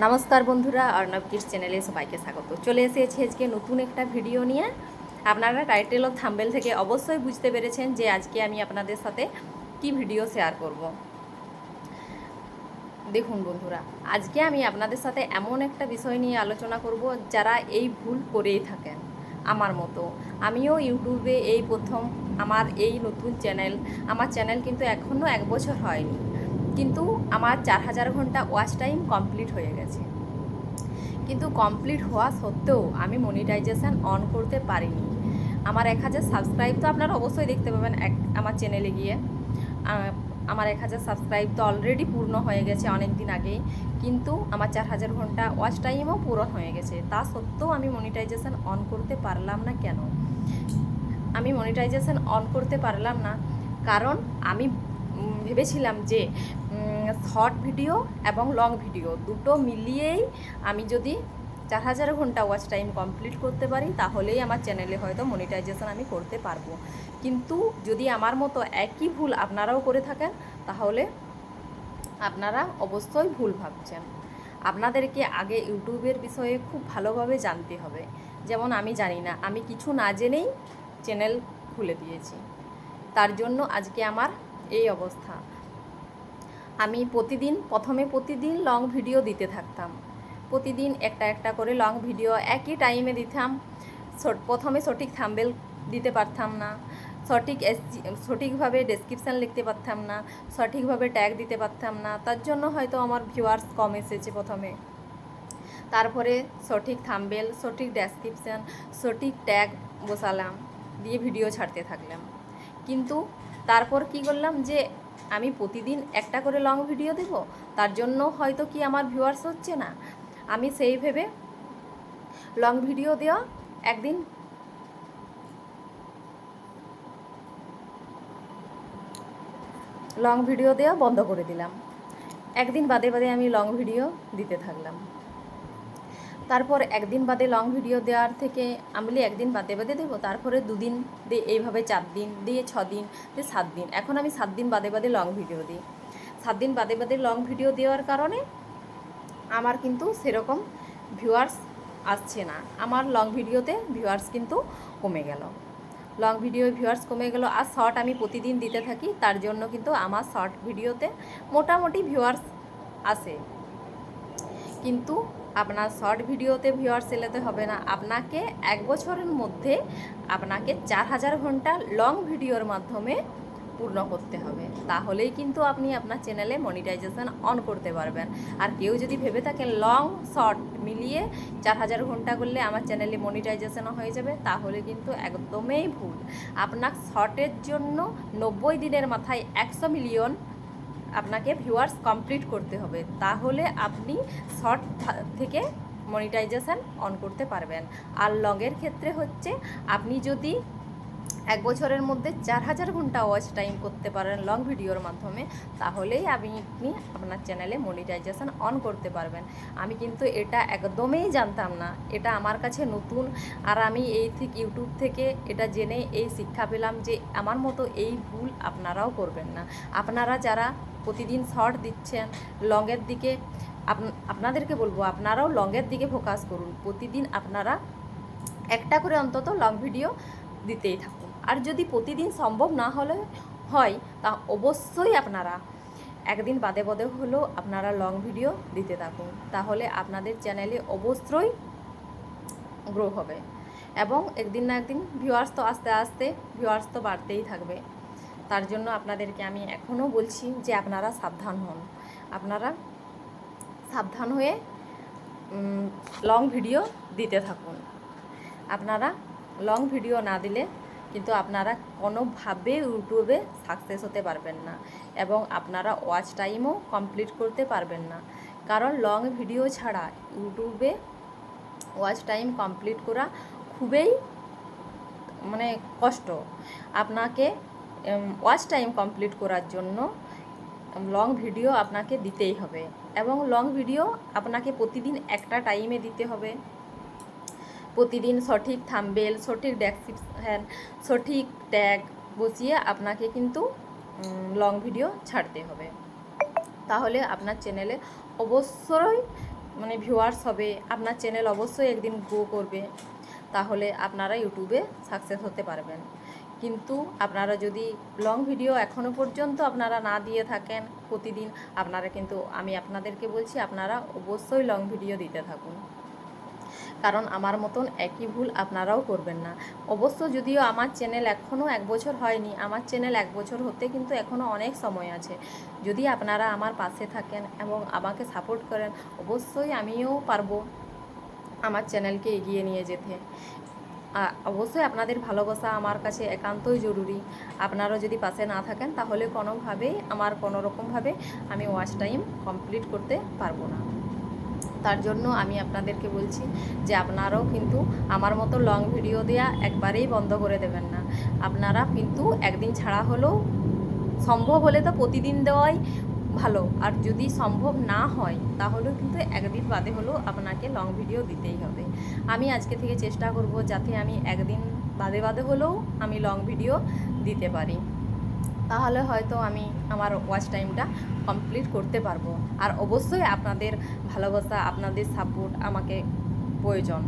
নমস্কার বন্ধুরা, অর্ণব কিডস চ্যানেলে সবাইকে স্বাগত। চলে এসেছি আজকে নতুন একটা ভিডিও নিয়ে। আপনারা টাইটেল ও থাম্বেল থেকে অবশ্যই বুঝতে পেরেছেন যে আজকে আমি আপনাদের সাথে কি ভিডিও শেয়ার করব। দেখুন বন্ধুরা, আজকে আমি আপনাদের সাথে এমন একটা বিষয় নিয়ে আলোচনা করব যারা এই ভুল করেই থাকেন, আমার মতো। আমিও ইউটিউবে এই প্রথম, আমার এই নতুন চ্যানেল আমার চ্যানেল কিন্তু এখনও এক বছর হয়নি। কিন্তু আমার চার হাজার ঘণ্টা ওয়াচ টাইম কমপ্লিট হয়ে গেছে। কিন্তু কমপ্লিট হওয়া সত্ত্বেও আমি মনিটাইজেশন অন করতে পারিনি। আমার এক হাজার সাবস্ক্রাইব তো আপনারা অবশ্যই দেখতে পাবেন এক, আমার চ্যানেলে গিয়ে। আমার এক হাজার সাবস্ক্রাইব তো অলরেডি পূর্ণ হয়ে গেছে অনেক দিন আগেই। কিন্তু আমার চার হাজার ঘণ্টা ওয়াচ টাইমও পূরণ হয়ে গেছে। তা সত্ত্বেও আমি মনিটাইজেশান অন করতে পারলাম না কেন? আমি মনিটাইজেশন অন করতে পারলাম না। কারণ আমি ভেবেছিলাম যে শর্ট ভিডিও এবং লং ভিডিও দুটো মিলিয়েই আমি যদি চার হাজার ঘণ্টা ওয়াচ টাইম কমপ্লিট করতে পারি, তাহলেই আমার চ্যানেলে হয়তো মনিটাইজেশন আমি করতে পারব। কিন্তু যদি আমার মতো একই ভুল আপনারাও করে থাকেন, তাহলে আপনারা অবশ্যই ভুল ভাবছেন। আপনাদেরকে আগে ইউটিউবের বিষয়ে খুব ভালোভাবে জানতে হবে। যেমন আমি জানি না, আমি কিছু না জেনেই চ্যানেল খুলে দিয়েছি। তার জন্য আজকে আমার এই অবস্থা। আমি প্রতিদিন, প্রথমে প্রতিদিন লং ভিডিও দিতে থাকতাম। প্রতিদিন একটা একটা করে লং ভিডিও একই টাইমে দিতাম। প্রথমে সঠিক থাম্বেল দিতে পারতাম না। সঠিক সঠিকভাবে ডেসক্রিপশান লিখতে পারতাম না। সঠিকভাবে ট্যাগ দিতে পারতাম না। তার জন্য হয়তো আমার ভিউয়ার্স কম এসেছে প্রথমে। তারপরে সঠিক থাম্বেল সঠিক ডেসক্রিপশান সঠিক ট্যাগ বসালাম। দিয়ে ভিডিও ছাড়তে থাকলাম। কিন্তু তারপর কি করলাম যে, আমি প্রতিদিন একটা করে লং ভিডিও দেব, তার জন্য হয়তো কি আমার ভিউয়ার্স হচ্ছে না। আমি সেই ভেবে লং ভিডিও দেওয়া একদিন লং ভিডিও দেওয়া বন্ধ করে দিলাম। একদিন বাদে বাদে আমি লং ভিডিও দিতে থাকলাম। তারপর একদিন বাদে লং ভিডিও দেওয়ার থেকে আমি একদিন বাদে বাদে দেবো, তারপরে দুদিন দিয়ে এইভাবে চার দিন, দিয়ে ছ দিন, দিয়ে সাত দিন। এখন আমি সাত দিন বাদে বাদে লং ভিডিও দিই। সাত দিন বাদে বাদে লং ভিডিও দেওয়ার কারণে আমার কিন্তু সেরকম ভিউয়ার্স আসছে না। আমার লং ভিডিওতে ভিউয়ার্স কিন্তু কমে গেল। লং ভিডিও ভিউয়ার্স কমে গেল আর শর্ট আমি প্রতিদিন দিতে থাকি, তার জন্য কিন্তু আমার শর্ট ভিডিওতে মোটামুটি ভিউয়ার্স আসে। কিন্তু আপনার শর্ট ভিডিওতে ভিউয়ার্স এলেতে হবে না। আপনাকে এক বছরের মধ্যে আপনাকে চার হাজার ঘণ্টা লং ভিডিওর মাধ্যমে পূর্ণ করতে হবে। তাহলেই কিন্তু আপনি আপনার চ্যানেলে মনিটাইজেশন অন করতে পারবেন। আর কেউ যদি ভেবে থাকেন লং শর্ট মিলিয়ে চার হাজার ঘণ্টা করলে আমার চ্যানেলে মনিটাইজেশন হয়ে যাবে, তাহলে কিন্তু একদমই ভুল। আপনার শর্টের জন্য নব্বই দিনের মাথায় একশো মিলিয়ন আপনাকে ভিউয়ার্স কমপ্লিট করতে হবে। তাহলে আপনি শর্ট থেকে মনিটাইজেশান অন করতে পারবেন। আর লংয়ের ক্ষেত্রে হচ্ছে, আপনি যদি এক বছরের মধ্যে চার হাজার ঘণ্টা ওয়াচ টাইম করতে পারেন লং ভিডিওর মাধ্যমে, তাহলেই আপনি আপনি আপনার চ্যানেলে মনিটাইজেশন অন করতে পারবেন। আমি কিন্তু এটা একদমই জানতাম না। এটা আমার কাছে নতুন। আর আমি এই থেকে ইউটিউব থেকে এটা জেনে এই শিক্ষা পেলাম যে আমার মতো এই ভুল আপনারাও করবেন না। আপনারা যারা প্রতিদিন শর্ট দিচ্ছেন লংয়ের দিকে আপনাদেরকে বলব, আপনারাও লংয়ের দিকে ফোকাস করুন। প্রতিদিন আপনারা একটা করে অন্তত লং ভিডিও দিতেই থাকুন। আর যদি প্রতিদিন সম্ভব না হলে হয়, তা অবশ্যই আপনারা একদিন বাদে বাদে হলেও আপনারা লং ভিডিও দিতে থাকুন। তাহলে আপনাদের চ্যানেলে অবশ্যই গ্রো হবে। এবং একদিন না একদিন ভিউয়ার্স তো আস্তে আস্তে ভিউয়ার্স তো বাড়তেই থাকবে। তার জন্য আপনাদেরকে আমি এখনও বলছি যে আপনারা সাবধান হন। আপনারা সাবধান হয়ে লং ভিডিও দিতে থাকুন। আপনারা লং ভিডিও না দিলে কিন্তু আপনারা কোনোভাবে ইউটিউবে সাকসেস হতে পারবেন না এবং আপনারা ওয়াচ টাইমও কমপ্লিট করতে পারবেন না। কারণ লং ভিডিও ছাড়া ইউটিউবে ওয়াচ টাইম কমপ্লিট করা খুবই মানে কষ্ট। আপনাকে ওয়াচ টাইম কমপ্লিট করার জন্য লং ভিডিও আপনাকে দিতেই হবে এবং লং ভিডিও আপনাকে প্রতিদিন একটা টাইমে দিতে হবে। প্রতিদিন সঠিক থাম্বেল সঠিক ডেসক্রিপশন সঠিক ট্যাগ বসিয়ে আপনাকে কিন্তু লং ভিডিও ছাড়তে হবে। তাহলে আপনার চ্যানেলে অবশ্যই মানে ভিউয়ার্স হবে, আপনার চ্যানেল অবশ্যই একদিন গ্রো করবে। তাহলে আপনারা ইউটিউবে সাকসেস হতে পারবেন। কিন্তু আপনারা যদি লং ভিডিও এখনও পর্যন্ত আপনারা না দিয়ে থাকেন, প্রতিদিন আপনারা কিন্তু, আমি আপনাদেরকে বলছি, আপনারা অবশ্যই লং ভিডিও দিতে থাকুন। কারণ আমার মতন একই ভুল আপনারাও করবেন না। অবশ্য যদিও আমার চ্যানেল এখনও এক বছর হয়নি, আমার চ্যানেল এক বছর হতে কিন্তু এখনও অনেক সময় আছে। যদি আপনারা আমার পাশে থাকেন এবং আমাকে সাপোর্ট করেন, অবশ্যই আমিও পারব আমার চ্যানেলকে এগিয়ে নিয়ে যেতে। অবশ্যই আপনাদের ভালোবাসা আমার কাছে একান্তই জরুরি। আপনারা যদি পাশে না থাকেন, তাহলে কোনোভাবেই, আমার কোনো রকমভাবে আমি ওয়াচ টাইম কমপ্লিট করতে পারব না। তার জন্য আমি আপনাদেরকে বলছি যে আপনারাও কিন্তু আমার মতো লং ভিডিও দেওয়া একবারেই বন্ধ করে দেবেন না। আপনারা কিন্তু একদিন ছাড়া হলেও সম্ভব হলে তো প্রতিদিন দেওয়াই ভালো। আর যদি সম্ভব না হয়, তাহলেও কিন্তু একদিন বাদে হলেও আপনাকে লং ভিডিও দিতেই হবে। আমি আজকে থেকে চেষ্টা করব যাতে আমি একদিন বাদে বাদে হলেও আমি লং ভিডিও দিতে পারি। তাহলে হয়তো আমি আমার ওয়াচ টাইমটা কমপ্লিট করতে পারব। আর অবশ্যই আপনাদের ভালোবাসা, আপনাদের সাপোর্ট আমাকে প্রয়োজন।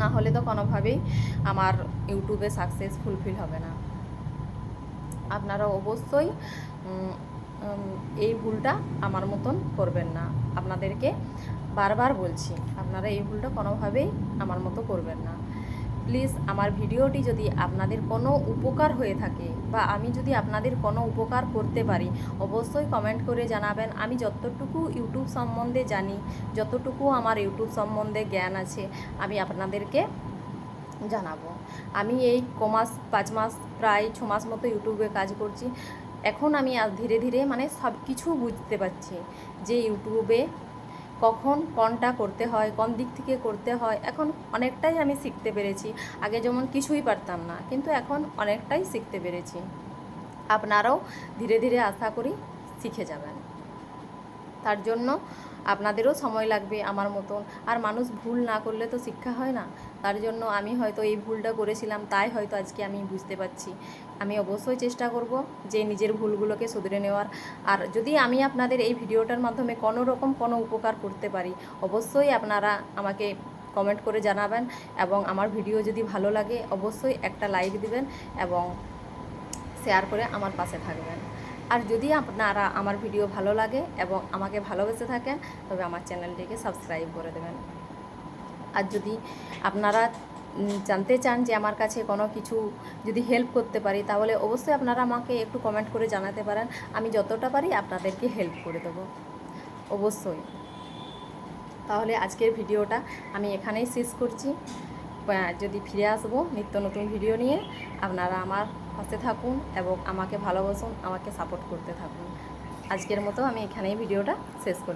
না হলে তো কোনোভাবেই আমার ইউটিউবে সাকসেস ফুলফিল হবে না। আপনারা অবশ্যই এই ভুলটা আমার মতন করবেন না। আপনাদেরকে বারবার বলছি, আপনারা এই ভুলটা কোনোভাবেই আমার মতো করবেন না। প্লিজ আমার ভিডিওটি যদি আপনাদের কোনো উপকার হয়ে থাকে বা আমি যদি আপনাদের কোনো উপকার করতে পারি, অবশ্যই কমেন্ট করে জানাবেন। আমি যতটুকু ইউটিউব সম্বন্ধে জানি, যতটুকু আমার ইউটিউব সম্বন্ধে জ্ঞান আছে, আমি আপনাদেরকে জানাব। আমি এই কমাস, পাঁচ মাস, প্রায় ছ মাস মতো ইউটিউবে কাজ করছি। এখন আমি ধীরে ধীরে মানে সব কিছু বুঝতে পারছি যে ইউটিউবে কখন কোনটা করতে হয়, কোন দিক থেকে করতে হয়, এখন অনেকটাই আমি শিখতে পেরেছি। আগে যেমন কিছুই পারতাম না, কিন্তু এখন অনেকটাই শিখতে পেরেছি। আপনারাও ধীরে ধীরে আশা করি শিখে যাবেন। তার জন্য আপনাদেরও সময় লাগবে আমার মতন। আর মানুষ ভুল না করলে তো শিক্ষা হয় না। তার জন্য আমি হয়তো এই ভুলটা করেছিলাম, তাই হয়তো আজকে আমি বুঝতে পারছি। আমি অবশ্যই চেষ্টা করব যে নিজের ভুলগুলোকে শুধরে নেওয়ার। আর যদি আমি আপনাদের এই ভিডিওটার মাধ্যমে কোনো রকম কোনো উপকার করতে পারি, অবশ্যই আপনারা আমাকে কমেন্ট করে জানাবেন এবং আমার ভিডিও যদি ভালো লাগে, অবশ্যই একটা লাইক দিবেন এবং শেয়ার করে আমার পাশে থাকবেন। আর যদি আপনারা আমার ভিডিও ভালো লাগে এবং আমাকে ভালোবেসে থাকেন, তবে আমার চ্যানেলটিকে সাবস্ক্রাইব করে দেবেন। আর যদি আপনারা জানতে চান যে আমার কাছে কোনো কিছু যদি হেল্প করতে পারি, তাহলে অবশ্যই আপনারা আমাকে একটু কমেন্ট করে জানাতে পারেন। আমি যতটা পারি আপনাদেরকে হেল্প করে দেবো। অবশ্যই। তাহলে আজকের ভিডিওটা আমি এখানেই শেষ করছি। যদি ফিরে আসব নিত্য নতুন ভিডিও নিয়ে, আপনারা আমার পাশে থাকুন এবং আমাকে ভালোবাসুন, আমাকে সাপোর্ট করতে থাকুন। আজকের মতো আমি এখানেই ভিডিওটা শেষ করছি।